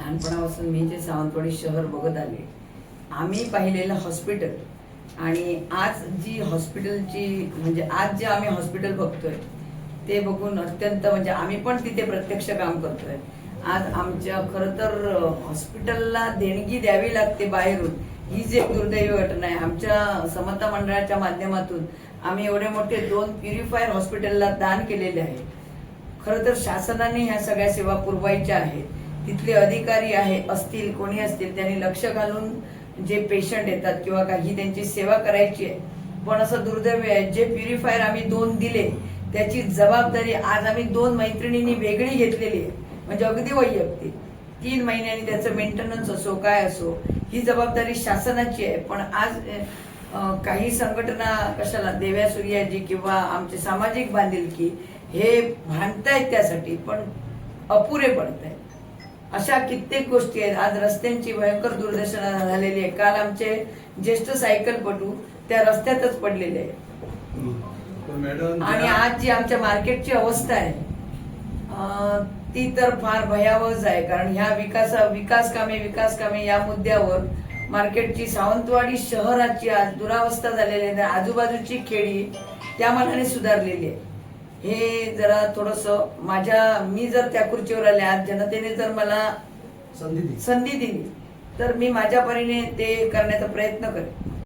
लहानपणापासून मी जे सावंतवाडी शहर बघत आले. आम्ही पाहिलेलं हॉस्पिटल आणि आज जी हॉस्पिटलची म्हणजे आज जे आम्ही हॉस्पिटल बघतोय ते बघून अत्यंत म्हणजे आम्ही पण तिथे प्रत्यक्ष काम करतोय. आज आमच्या खरं तर हॉस्पिटलला देणगी द्यावी लागते बाहेरून ही जी दुर्दैवी घटना आहे. आमच्या समता मंडळाच्या माध्यमातून आम्ही एवढे मोठे दोन प्युरिफायर हॉस्पिटलला दान केलेले आहे. खरं तर शासनाने ह्या सगळ्या सेवा पुरवायच्या आहेत. तिथले अधिकारी आहे असतील कोणी असतील त्यांनी लक्ष घालून जे पेशंट येतात किंवा काही त्यांची सेवा करायची आहे. पण असं दुर्दैव आहे जे प्युरिफायर आम्ही दोन दिले त्याची जबाबदारी आज आम्ही दोन मैत्रिणींनी वेगळी घेतलेली आहे. म्हणजे अगदी वैयक्तिक. तीन महिन्यांनी त्याचं मेंटेनन्स असो काय असो ही जबाबदारी शासनाची आहे. पण आज काही संघटना कशाला देव्या सूर्याजी किंवा आमचे सामाजिक बांधिलकी हे भांडतायत त्यासाठी पण अपुरे पडत आहेत अशा कित्येक गोष्टी आहेत. आज रस्त्यांची भयंकर दुर्दशा झालेली आहे. काल आमचे ज्येष्ठ सायकलपटू त्या रस्त्यातच पडलेले आहेत. मॅडम आणि आज जी आमच्या मार्केटची अवस्था आहे ती तर फार भयावहच आहे. कारण ह्या विकास विकास कामे विकास कामे या मुद्द्यावर मार्केटची सावंतवाडी शहराची आज दुरावस्था झालेली आहे. आजूबाजूची खेडी त्या मानाने सुधारलेली आहे. हे जरा थोडस माझ्या मी जर त्या खुर्चीवर आले आज जनतेने जर मला संधी दिली. तर मी माझ्या परीने ते करण्याचा प्रयत्न करेन.